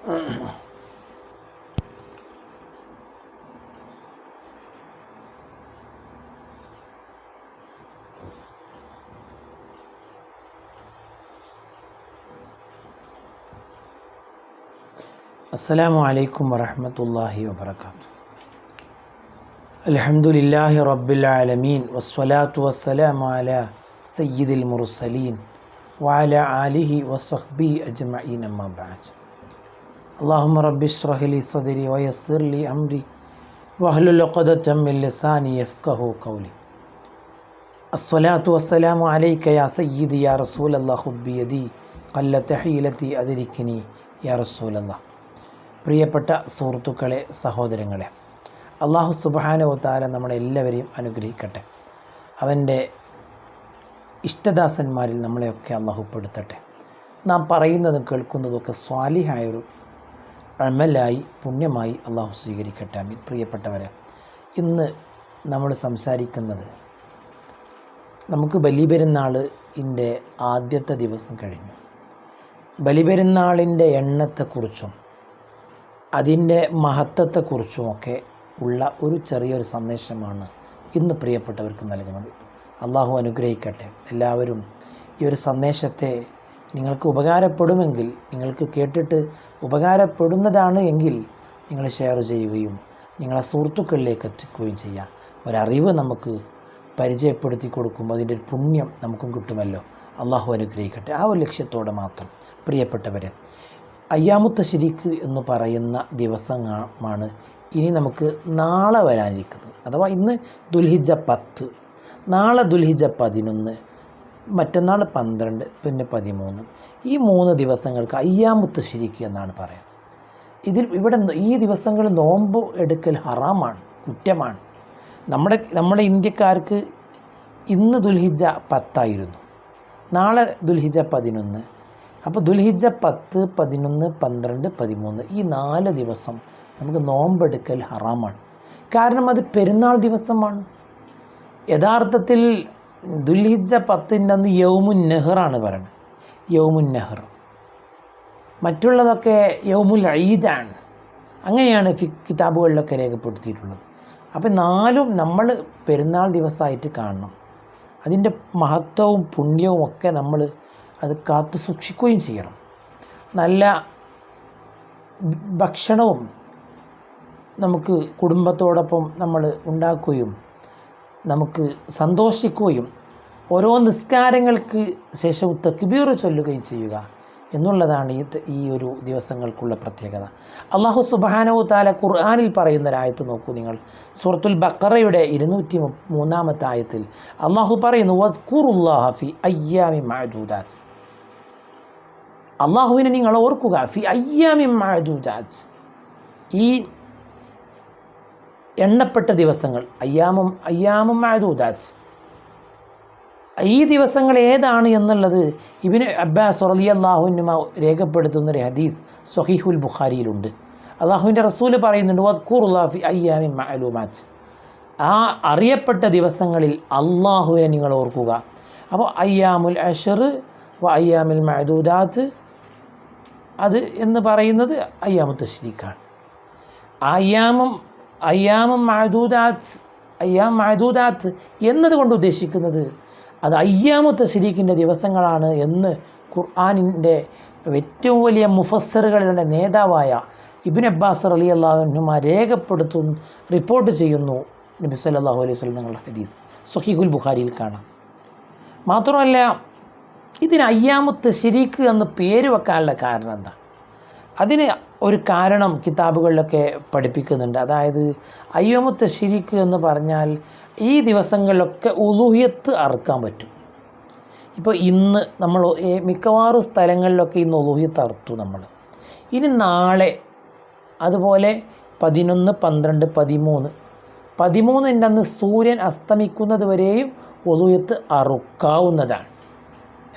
السلام عليكم ورحمة الله وبركاته. الحمد لله رب العالمين والصلاة والسلام على سيد المرسلين وعلى آله وصحبه أجمعين أما بعد. اللهم رب اشرح لي صدري ويسر لي أمري واحلل عقدة من لساني يفقه قولي الصلاة والسلام عليك يا سيدي يا رسول الله خذ بيدي قلت حيلتي أدركني يا رسول الله പ്രിയപ്പെട്ട സുഹൃത്തുക്കളെ സഹോദരങ്ങളെ അള്ളാഹു സുബാനുവത്താല നമ്മളെ എല്ലാവരെയും അനുഗ്രഹിക്കട്ടെ അവൻ്റെ ഇഷ്ടദാസന്മാരിൽ നമ്മളെയൊക്കെ അള്ളാഹു പെടുത്തട്ടെ നാം പറയുന്നതും കേൾക്കുന്നതൊക്കെ സ്വാലിഹായൊരു അമലായി പുണ്യമായി അള്ളാഹു സ്വീകരിക്കട്ടെ. അമീൻ പ്രിയപ്പെട്ടവരെ ഇന്ന് നമ്മൾ സംസാരിക്കുന്നത് നമുക്ക് ബലിപെരുന്നാളിന്റെ ആദ്യത്തെ ദിവസം കഴിഞ്ഞു. ബലിപെരുന്നാളിന്റെ എണ്ണത്തെക്കുറിച്ചും അതിന്റെ മഹത്വത്തെക്കുറിച്ചുമൊക്കെ ഉള്ള ഒരു ചെറിയൊരു സന്ദേശമാണ് ഇന്ന് പ്രിയപ്പെട്ടവർക്ക് നൽകുന്നത്. അള്ളാഹു അനുഗ്രഹിക്കട്ടെ. എല്ലാവരും ഈ ഒരു സന്ദേശത്തെ നിങ്ങൾക്ക് ഉപകാരപ്പെടുമെങ്കിൽ നിങ്ങൾക്ക് കേട്ടിട്ട് ഉപകാരപ്പെടുന്നതാണ് എങ്കിൽ നിങ്ങൾ ഷെയർ ചെയ്യുകയും നിങ്ങളെ സുഹൃത്തുക്കളിലേക്ക് എത്തിക്കുകയും ചെയ്യാം. ഒരറിവ് നമുക്ക് പരിചയപ്പെടുത്തി കൊടുക്കുമ്പോൾ അതിന്റെ ഒരു പുണ്യം നമുക്കും കിട്ടുമല്ലോ. അള്ളാഹു അനുഗ്രഹിക്കട്ടെ. ആ ഒരു ലക്ഷ്യത്തോടെ മാത്രം. പ്രിയപ്പെട്ടവരെ അയ്യാമുത്ത ശരിക്ക് എന്ന് പറയുന്ന ദിവസമാണ് ഇനി നമുക്ക് നാളെ വരാനിരിക്കുന്നത്. അഥവാ ഇന്ന് ദുൽഹിജ പത്ത്. നാളെ ദുൽഹിജ പതിനൊന്ന്. മറ്റന്നാൾ പന്ത്രണ്ട് പിന്നെ പതിമൂന്ന്. ഈ മൂന്ന് ദിവസങ്ങൾക്ക് അയ്യാമുത്ത് ശരിക്ക് എന്നാണ് പറയാം. ഇതിൽ ഇവിടെ ഈ ദിവസങ്ങൾ നോമ്പ് എടുക്കൽ ഹറാമാണ് കുറ്റമാണ്. നമ്മുടെ നമ്മുടെ ഇന്ത്യക്കാർക്ക് ഇന്ന് ദുൽഹിജ പത്തായിരുന്നു. നാളെ ദുൽഹിജ പതിനൊന്ന്. അപ്പോൾ ദുൽഹിജ പത്ത് പതിനൊന്ന് പന്ത്രണ്ട് പതിമൂന്ന് ഈ നാല് ദിവസം നമുക്ക് നോമ്പെടുക്കൽ ഹറാമാണ്. കാരണം അത് പെരുന്നാൾ ദിവസമാണ്. യഥാർത്ഥത്തിൽ ദുൽഹിജ പത്തിന്റെ അന്ന് യൗമുൻ നെഹ്റാണ് പറയുന്നത് യൗമുൻ നെഹ്ർ മറ്റുള്ളതൊക്കെ യൗമുൽ ഈദാണ് അങ്ങനെയാണ് ഫി കിതാബുകളിലൊക്കെ രേഖപ്പെടുത്തിയിട്ടുള്ളത്. അപ്പോൾ നാലും നമ്മൾ പെരുന്നാൾ ദിവസമായിട്ട് കാണണം. അതിന്റെ മഹത്വവും പുണ്യവും ഒക്കെ നമ്മൾ അത് കാത്തു സൂക്ഷിക്കുകയും ചെയ്യണം. നല്ല ഭക്ഷണവും നമുക്ക് കുടുംബത്തോടൊപ്പം നമ്മൾ ഉണ്ടാക്കുകയും നമുക്ക് സന്തോഷിക്കുകയും ഓരോ നിസ്കാരങ്ങൾക്ക് ശേഷവും തക്ബീർ ചൊല്ലുകയും ചെയ്യുക എന്നുള്ളതാണ് ഈ ഈ ഒരു ദിവസങ്ങൾക്കുള്ള പ്രത്യേകത. അള്ളാഹു സുബാനവു താല ഖുർആാനിൽ പറയുന്നൊരായത്ത് നോക്കൂ നിങ്ങൾ. സുഹൃത്തുൽ ബക്കറയുടെ ഇരുന്നൂറ്റി മൂന്നാമത്തെ ആയത്തിൽ അള്ളാഹു പറയുന്നു വസ്കുറുല്ലാഹഫി അയ്യാമി മാജൂദാത്ത് അള്ളാഹുവിനെ നിങ്ങൾ ഓർക്കുക ഫി അയ്യാമി മാജൂദാത്ത് ഈ എണ്ണപ്പെട്ട ദിവസങ്ങൾ. അയ്യാമും അയ്യാമും മാജൂദാത്ത് ഈ ദിവസങ്ങൾ ഏതാണ് എന്നുള്ളത് ഇബിന് അബ്ബാസ് റലി അള്ളാഹുനുമ രേഖപ്പെടുത്തുന്ന ഒരു ഹദീസ് സൊഹീഹുൽ ബുഖാരിയിലുണ്ട്. അള്ളാഹുവിന്റെ റസൂൽ പറയുന്നുണ്ട് വദ്കൂറുല്ലാഫി അയ്യാമി മഅലൂമാറ്റ് ആ അറിയപ്പെട്ട ദിവസങ്ങളിൽ അള്ളാഹുവിനെ നിങ്ങൾ ഓർക്കുക. അപ്പോൾ അയ്യാമുൽ അഷർ വ അയ്യാമുൽ മഅദൂദാത്ത് അത് എന്ന് പറയുന്നത് അയ്യാമു തശ്രീഖാണ് അയ്യാമും അയ്യാമും മഅദൂദാത്ത് അയ്യാം മഅദൂദാത്ത് എന്നതുകൊണ്ട് ഉദ്ദേശിക്കുന്നത് അത് അയ്യാമത്തെ ശരീക്കിന്റെ ദിവസങ്ങളാണ് എന്ന് ഖുർആാനിന്റെ ഏറ്റവും വലിയ മുഫസ്സറുകളുടെ നേതാവായ ഇബിൻ അബ്ബാസ് അലി അള്ളാഹുനുമ രേഖപ്പെടുത്തുന്നു റിപ്പോർട്ട് ചെയ്യുന്നു. നബി സല്ലാഹു അലൈഹി സ്വലം നിങ്ങളുടെ ഹദീസ് സുഹീഖുൽ ബുഖാരിയിൽ കാണാം. മാത്രമല്ല ഇതിന് അയ്യാമത്ത് ശരീക്ക് എന്ന് പേര് വെക്കാനുള്ള കാരണം എന്താ? അതിന് ഒരു കാരണം കിതാബുകളിലൊക്കെ പഠിപ്പിക്കുന്നുണ്ട്. അതായത് അയ്യോമത്തെ ശിരിക്ക് എന്ന് പറഞ്ഞാൽ ഈ ദിവസങ്ങളിലൊക്കെ ഉലൂഹിയത്ത് അറുക്കാൻ പറ്റും. ഇപ്പോൾ ഇന്ന് നമ്മൾ മിക്കവാറും സ്ഥലങ്ങളിലൊക്കെ ഇന്ന് ഉലൂഹിയത്ത് അറുത്തു നമ്മൾ. ഇനി നാളെ അതുപോലെ പതിനൊന്ന് പന്ത്രണ്ട് പതിമൂന്ന് പതിമൂന്നിന്റെ അന്ന് സൂര്യൻ അസ്തമിക്കുന്നത് വരെയും ഒലൂഹ്യത്ത് അറുക്കാവുന്നതാണ്.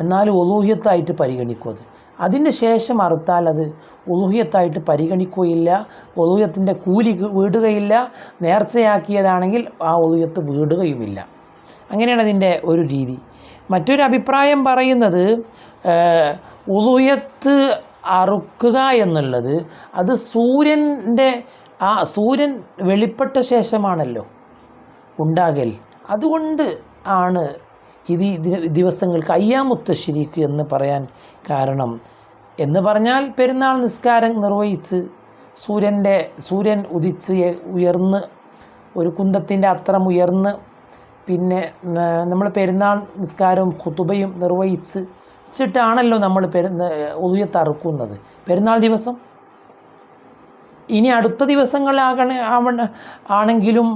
എന്നാൽ ഒലൂഹ്യത്തായിട്ട് പരിഗണിക്കും അത് അതിന് ശേഷം അറുത്താൽ അത് ഒലൂഹ്യത്തായിട്ട് പരിഗണിക്കുകയില്ല ഒലൂഹ്യത്തിന്റെ കൂലി വീടുകയില്ല. നേർച്ചയാക്കിയതാണെങ്കിൽ ആ ഒലൂഹ്യത്ത് വീടുകയുമില്ല. അങ്ങനെയാണ് അതിന്റെ ഒരു രീതി. മറ്റൊരു അഭിപ്രായം പറയുന്നത് ഉലൂഹ്യത്ത് അറുക്കുക എന്നുള്ളത് അത് സൂര്യന്റെ ആ സൂര്യൻ വെളിപ്പെട്ട ശേഷമാണല്ലോ ഉണ്ടാകൽ. അതുകൊണ്ട് ആണ് ഇത് ദിവസങ്ങൾക്ക് അയ്യാമുത്ത ശരിക്ക് എന്ന് പറയാൻ കാരണം. എന്ന് പറഞ്ഞാൽ പെരുന്നാൾ നിസ്കാരം നിർവഹിച്ച് സൂര്യന്റെ സൂര്യൻ ഉദിച്ച് ഉയർന്ന് ഒരു കുന്തത്തിന്റെ അത്രം ഉയർന്ന് പിന്നെ നമ്മൾ പെരുന്നാൾ നിസ്കാരവും ഖുതുബയും നിർവഹിച്ച് വെച്ചിട്ടാണല്ലോ നമ്മൾ പെരുന്ന അറുക്കുന്നത് പെരുന്നാൾ ദിവസം? ഇനി അടുത്ത ദിവസങ്ങളിലാകണ ആവണ ആണെങ്കിലും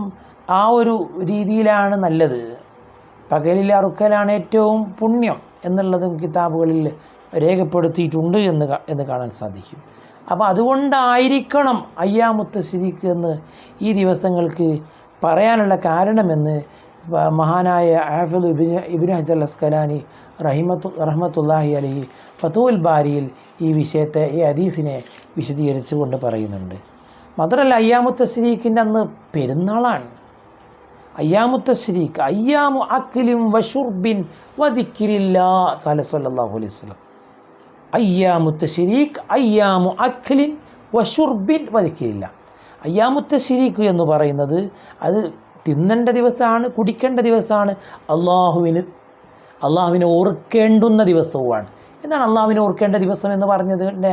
ആ ഒരു രീതിയിലാണ് നല്ലത്. പകലിൽ അറുക്കലാണ് ഏറ്റവും പുണ്യം എന്നുള്ളതും കിതാബുകളിൽ രേഖപ്പെടുത്തിയിട്ടുണ്ട് എന്ന് എന്ന് കാണാൻ സാധിക്കും. അപ്പോൾ അതുകൊണ്ടായിരിക്കണം അയ്യാമുത്ത ശരിക്ക് എന്ന് ഈ ദിവസങ്ങൾക്ക് പറയാനുള്ള കാരണമെന്ന് മഹാനായ ആഫിൽ ഇബിൻ ഇബിൻ ഹജർ അസ്കലാനി റഹിമത്തു റഹ്മത്തുല്ലാഹി അലി ഫത്തുൽ ബാരിയിൽ ഈ വിഷയത്തെ ഈ ഹദീസിനെ വിശദീകരിച്ചുകൊണ്ട് പറയുന്നുണ്ട്. മാത്രമല്ല അയ്യാമുത്ത സിദീഖിന്റെ അന്ന് പെരുന്നാളാണ്. അയ്യാമുത്ത തശ്രീഖ് അയ്യാമു അക്കിലും വഷുർബിൻ വദിക്കിരില്ലാ കാല സല്ലല്ലാഹു അലൈഹി വസല്ലം. അയ്യാമുത്ത ശരീഖ് അയ്യാമു അഖിലിൻ വഷുർബിൻ വധിക്കില്ല അയ്യാമുത്ത ശരീഖ് എന്ന് പറയുന്നത് അത് തിന്നേണ്ട ദിവസമാണ് കുടിക്കേണ്ട ദിവസമാണ് അള്ളാഹുവിന് അള്ളാഹുവിനെ ഓർക്കേണ്ടുന്ന ദിവസവുമാണ്. എന്താണ് അള്ളാവിനെ ഓർക്കേണ്ട ദിവസം എന്ന് പറഞ്ഞതിന്റെ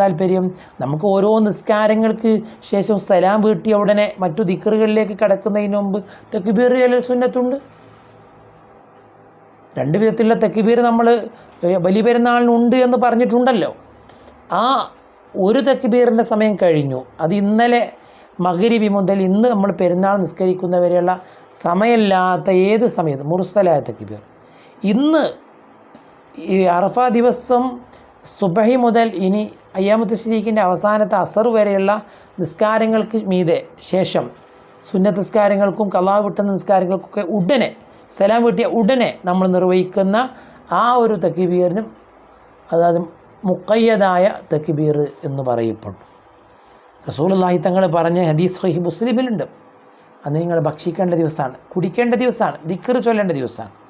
താല്പര്യം? നമുക്ക് ഓരോ നിസ്കാരങ്ങൾക്ക് ശേഷം സലാം വീട്ടിയ ഉടനെ മറ്റു ദിക്കറുകളിലേക്ക് കടക്കുന്നതിന് മുമ്പ് തെക്കുബീർ ചില സുന്നത്തുണ്ട്. രണ്ട് വിധത്തിലുള്ള തെക്കുബീർ നമ്മൾ വലിയ പെരുന്നാളിനുണ്ട് എന്ന് പറഞ്ഞിട്ടുണ്ടല്ലോ. ആ ഒരു തെക്കുബീറിന്റെ സമയം കഴിഞ്ഞു. അത് ഇന്നലെ മകരിബി മുതൽ ഇന്ന് നമ്മൾ പെരുന്നാൾ നിസ്കരിക്കുന്നവരെയുള്ള സമയമില്ലാത്ത ഏത് സമയത്ത് മുർസലായ തെക്കുബീർ ഇന്ന് ഈ അറഫ ദിവസം സുബഹി മുതൽ ഇനി അയ്യാമത്ത് ശരീഖിന്റെ അവസാനത്തെ അസർ വരെയുള്ള നിസ്കാരങ്ങൾക്ക് മീതെ ശേഷം സുന്നത്ത് നിസ്കാരങ്ങൾക്കും കലാ വിട്ടുന്ന നിസ്കാരങ്ങൾക്കൊക്കെ ഉടനെ സലാം വീട്ടിയ ഉടനെ നമ്മൾ നിർവഹിക്കുന്ന ആ ഒരു തക്കിബീറിനും അതായത് മുക്കയ്യതായ തക്കിബീർ എന്ന് പറയപ്പെടും. റസൂലുള്ളാഹി തങ്ങൾ പറഞ്ഞ ഹദീസ് സഹീഹ് മുസ്ലിമിലുണ്ട്. അന്ന് നിങ്ങൾ ഭക്ഷിക്കേണ്ട ദിവസമാണ് കുടിക്കേണ്ട ദിവസമാണ് ദിക്കർ ചൊല്ലേണ്ട ദിവസമാണ്.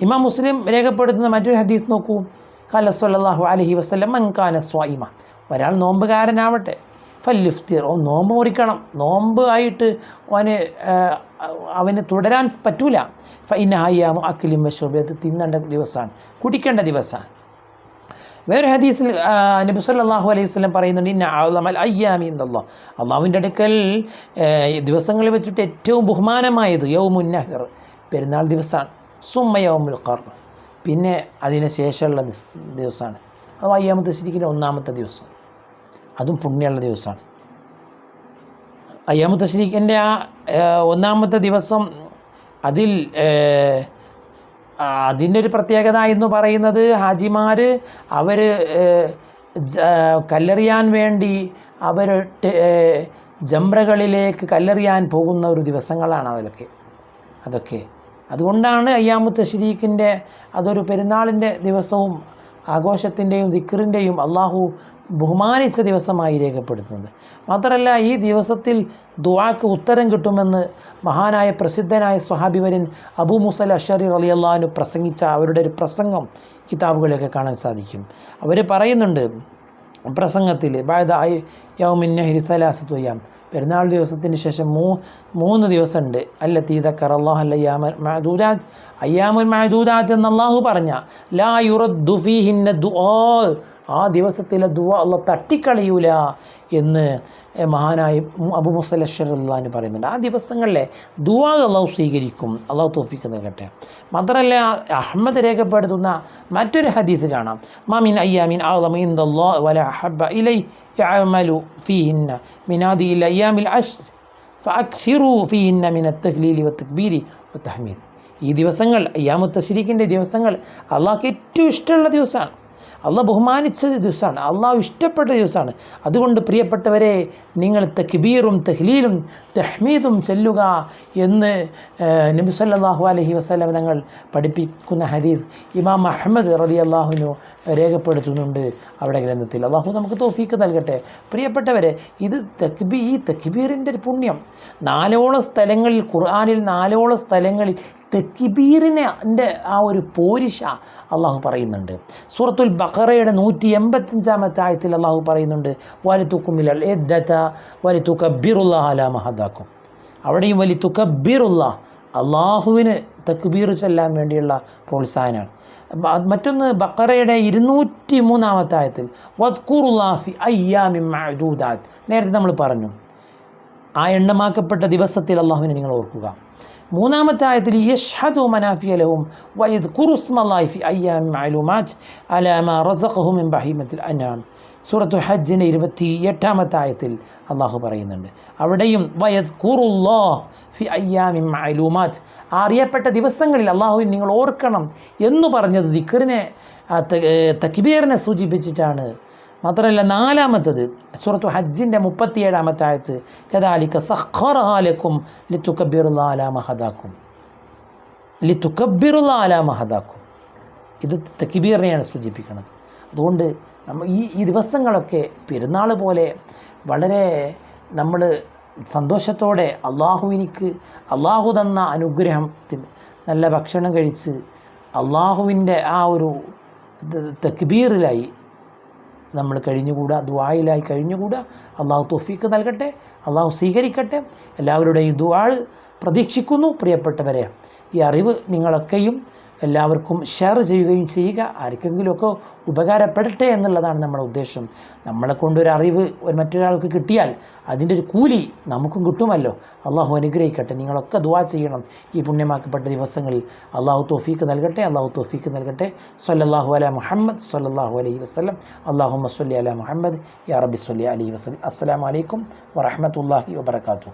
ഇമാം മുസ്ലിം രേഖപ്പെടുത്തുന്ന മറ്റൊരു ഹദീസ് നോക്കൂ. ഖാല സല്ലല്ലാഹു അലൈഹി വസല്ലം മൻ കാന സ്വായിമ ഒരാൾ നോമ്പുകാരനാവട്ടെ. ഫല്ലിഫ്തിർ ഓ നോമ്പ് മുറിക്കണം. നോമ്പ് ആയിട്ട് അവന് അവന് തുടരാൻ പറ്റൂല. ഫൈന അക്കിലും വശോബി അത് തിന്നേണ്ട ദിവസമാണ് കുടിക്കേണ്ട ദിവസമാണ് വേറെ ഹദീസിൽ നബി സല്ലല്ലാഹു അലൈഹി വസല്ലം പറയുന്നുണ്ട് ഇന്ന അഅ്ലമൽ അയ്യാമി എന്നല്ലോ അള്ളാഹുവിന്റെ അടുക്കൽ ദിവസങ്ങളിൽ വെച്ചിട്ട് ഏറ്റവും ബഹുമാനമായത് യൗമുന്നഹർ നഹർ പെരുന്നാൾ ദിവസമാണ് സുമ്മ യൗമുൽ പിന്നെ അതിന് ശേഷമുള്ള ദിവസമാണ് അത് അയ്യാമത്തെ ശരിക്കിന്റെ ഒന്നാമത്തെ ദിവസം. അതും പുണ്യമുള്ള ദിവസമാണ് അയ്യാമത്തെ ശരിക്കിന്റെ ആ ഒന്നാമത്തെ ദിവസം അതിൽ അതിന്റെ ഒരു പ്രത്യേകത എന്ന് പറയുന്നത് ഹാജിമാർ അവർ കല്ലെറിയാൻ വേണ്ടി അവർ ജംറകളിലേക്ക് കല്ലെറിയാൻ പോകുന്ന ഒരു ദിവസങ്ങളാണ് അതിലൊക്കെ. അതൊക്കെ. അതുകൊണ്ടാണ് അയ്യാമുത്ത് ശരീഖിന്റെ അതൊരു പെരുന്നാളിന്റെ ദിവസവും ആഘോഷത്തിന്റെയും ദിക്കറിന്റെയും അള്ളാഹു ബഹുമാനിച്ച ദിവസമായി രേഖപ്പെടുത്തുന്നത്. മാത്രമല്ല ഈ ദിവസത്തിൽ ദുവാക്ക് ഉത്തരം കിട്ടുമെന്ന് മഹാനായ പ്രസിദ്ധനായ സ്വഹാബിവരൻ അബു മുസൽ അഷറി അലി അള്ളഹാനു പ്രസംഗിച്ച അവരുടെ ഒരു പ്രസംഗം കിതാബുകളിലൊക്കെ കാണാൻ സാധിക്കും. അവർ പറയുന്നുണ്ട് പ്രസംഗത്തിൽ ബായതായി യൗമിന്ന ഹിരിസലാസത്തു അയ്യാം. പെരുന്നാൾ ദിവസത്തിന് ശേഷം മൂ മൂന്ന് ദിവസമുണ്ട്. അല്ല തീതക്കർ അള്ളാഹു അല്ല യാമൽ മഹദൂരാജ് അയ്യാമൽ മഹദൂരാജ് എന്ന് അള്ളാഹു പറഞ്ഞ ലാ യുറദ്ദുഫി ഹിന്ന ദു ആ ദിവസത്തിലെ ദുവ അള്ള തട്ടിക്കളയൂല എന്ന് മഹാനായി അബു മുസലശ്വറുല്ലാന്ന് പറയുന്നുണ്ട്. ആ ദിവസങ്ങളിലെ ദുവ അള്ളാഹു സ്വീകരിക്കും. അള്ളാഹു തോഫിക്ക് നൽകട്ടെ. മാത്രമല്ല അഹമ്മദ് രേഖപ്പെടുത്തുന്ന മറ്റൊരു ഹദീസ് കാണാം. മാമിൻ അയ്യാമിൻ ആ ഇലൈ ഹബ്ബ ഇലൈ യമലു ഫിഹിന്ന അയ്യാമിൽ അഷ് ഫിറു ഫീന്ന മിനത്തഹ്ലീലി വത്തക്ബീരി വത്തഹ്മീദ് ഈ ദിവസങ്ങൾ അയ്യാമുത്തശ്രീഖിന്റെ ദിവസങ്ങൾ അള്ളാഹ്ക്ക് ഏറ്റവും ഇഷ്ടമുള്ള ദിവസമാണ്. അള്ളാഹ് ബഹുമാനിച്ച ദിവസമാണ് അള്ളാഹു ഇഷ്ടപ്പെട്ട ദിവസമാണ് അതുകൊണ്ട് പ്രിയപ്പെട്ടവരെ നിങ്ങൾ തക്ബീറും തഹ്ലീലും തഹ്മീദും ചെല്ലുക എന്ന് ഏഹ്, നബി വസ്ലം അലൈഹി വസല്ലം തങ്ങൾ പഠിപ്പിക്കുന്ന ഹദീസ് ഇമാം അഹമ്മദ് റലി അള്ളാഹുനു രേഖപ്പെടുത്തുന്നുണ്ട് അവിടെ ഗ്രന്ഥത്തിൽ. അള്ളാഹു നമുക്ക് തോഫീക്ക് നൽകട്ടെ. പ്രിയപ്പെട്ടവരെ ഇത് തക്ബീ ഈ തക്ബീറിന്റെ ഒരു പുണ്യം. നാലോളം സ്ഥലങ്ങളിൽ ഖുർആാനിൽ നാലോളം സ്ഥലങ്ങളിൽ തെക്കിബീറിനെ ആ ഒരു പോരിശ അള്ളാഹു പറയുന്നുണ്ട്. സൂറത്തുൽ ബഖറയുടെ നൂറ്റി എൺപത്തഞ്ചാമത്തെ ആയത്തിൽ അള്ളാഹു പറയുന്നുണ്ട് വലി തുക്കുമില്ല എദ്ദത്ത വലി തുക്കബിറുള്ള അല മഹദാക്കും. അവിടെയും വലി ബിറുല്ലാ അള്ളാഹുവിന് തക്ബീർ ചെല്ലാൻ വേണ്ടിയുള്ള പ്രോത്സാഹനമാണ്. മറ്റൊന്ന് ബക്കറയുടെ ഇരുന്നൂറ്റി മൂന്നാമത്തെ ആയത്തിൽ വദ്കൂറുല്ലാഫി അയ്യാമി നേരത്തെ നമ്മൾ പറഞ്ഞു ആ എണ്ണമാക്കപ്പെട്ട ദിവസത്തിൽ അള്ളാഹുവിനെ നിങ്ങൾ ഓർക്കുക. മൂന്നാമത്തെ ആയത്തിൽ യഷ്ഹദു മനാഫിയലവും വൈദ് കുറുസ്മലായി ഫി അയ്യാമി മഅലൂമാറ്റ് അലാമ റസഖഹു മിൻ ബഹീമത്തിൽ അനാം സൂറത്തു ഹജ്ജിന്റെ ഇരുപത്തി എട്ടാമത്തെ ആയത്തിൽ അള്ളാഹു പറയുന്നുണ്ട്. അവിടെയും വയദ് കുറുല്ലോ ഫി അയ്യാമി മഅലൂമാറ്റ് അറിയപ്പെട്ട ദിവസങ്ങളിൽ അള്ളാഹുവിൻ നിങ്ങൾ ഓർക്കണം എന്ന് പറഞ്ഞത് ദിക്കറിനെ തക്കിബീറിനെ സൂചിപ്പിച്ചിട്ടാണ്. മാത്രമല്ല നാലാമത്തത് സൂറത്തു ഹജ്ജിന്റെ മുപ്പത്തിയേഴാമത്തെ ആയത്ത് കദാലിക്ക സഖറഹാലക്കും ലിത്തുക്കബീറുള്ള അലാ മഹദാക്കും. ലിത്തുക്കബീറുള്ള അലാ മഹദാക്കും. ഇത് തക്കിബീറിനെയാണ് സൂചിപ്പിക്കുന്നത്. അതുകൊണ്ട് നമ്മൾ ഈ ഈ ദിവസങ്ങളൊക്കെ പെരുന്നാൾ പോലെ വളരെ നമ്മൾ സന്തോഷത്തോടെ അള്ളാഹുവിനിക്ക് അള്ളാഹു തന്ന അനുഗ്രഹത്തിന് നല്ല ഭക്ഷണം കഴിച്ച് അള്ളാഹുവിന്റെ ആ ഒരു തക്ബീറിലായി നമ്മൾ കഴിഞ്ഞുകൂടാ ദുആയിലായി കഴിഞ്ഞുകൂടാ. അള്ളാഹു തൊഫീക്ക് നൽകട്ടെ അള്ളാഹു സ്വീകരിക്കട്ടെ. എല്ലാവരുടെയും ദുആ പ്രതീക്ഷിക്കുന്നു പ്രിയപ്പെട്ടവരെ. ഈ അറിവ് നിങ്ങളൊക്കെയും എല്ലാവർക്കും ഷെയർ ചെയ്യുകയും ചെയ്യുക. ആർക്കെങ്കിലുമൊക്കെ ഉപകാരപ്പെടട്ടെ എന്നുള്ളതാണ് നമ്മുടെ ഉദ്ദേശം. നമ്മളെ കൊണ്ടൊരു അറിവ് ഒരു മറ്റൊരാൾക്ക് കിട്ടിയാൽ അതിന്റെ ഒരു കൂലി നമുക്കും കിട്ടുമല്ലോ. അള്ളാഹു അനുഗ്രഹിക്കട്ടെ. നിങ്ങളൊക്കെ ദുവാ ചെയ്യണം ഈ പുണ്യമാക്കപ്പെട്ട ദിവസങ്ങളിൽ. അള്ളാഹു തോഫീക്ക് നൽകട്ടെ അള്ളാഹു തോഫീക്ക് നൽകട്ടെ. സല്ലല്ലാഹു അല മുഹമ്മദ് സല്ലല്ലാഹു അലൈഹി വസ്ലം അള്ളാഹു സല്ലി അല മുഹമ്മദ് യാ റബി സല്ലി അലൈഹി വസ്ലം അസ്സലാമു അലൈക്കും വറഹ്മത്തുള്ളാഹി വബറകാതുഹു.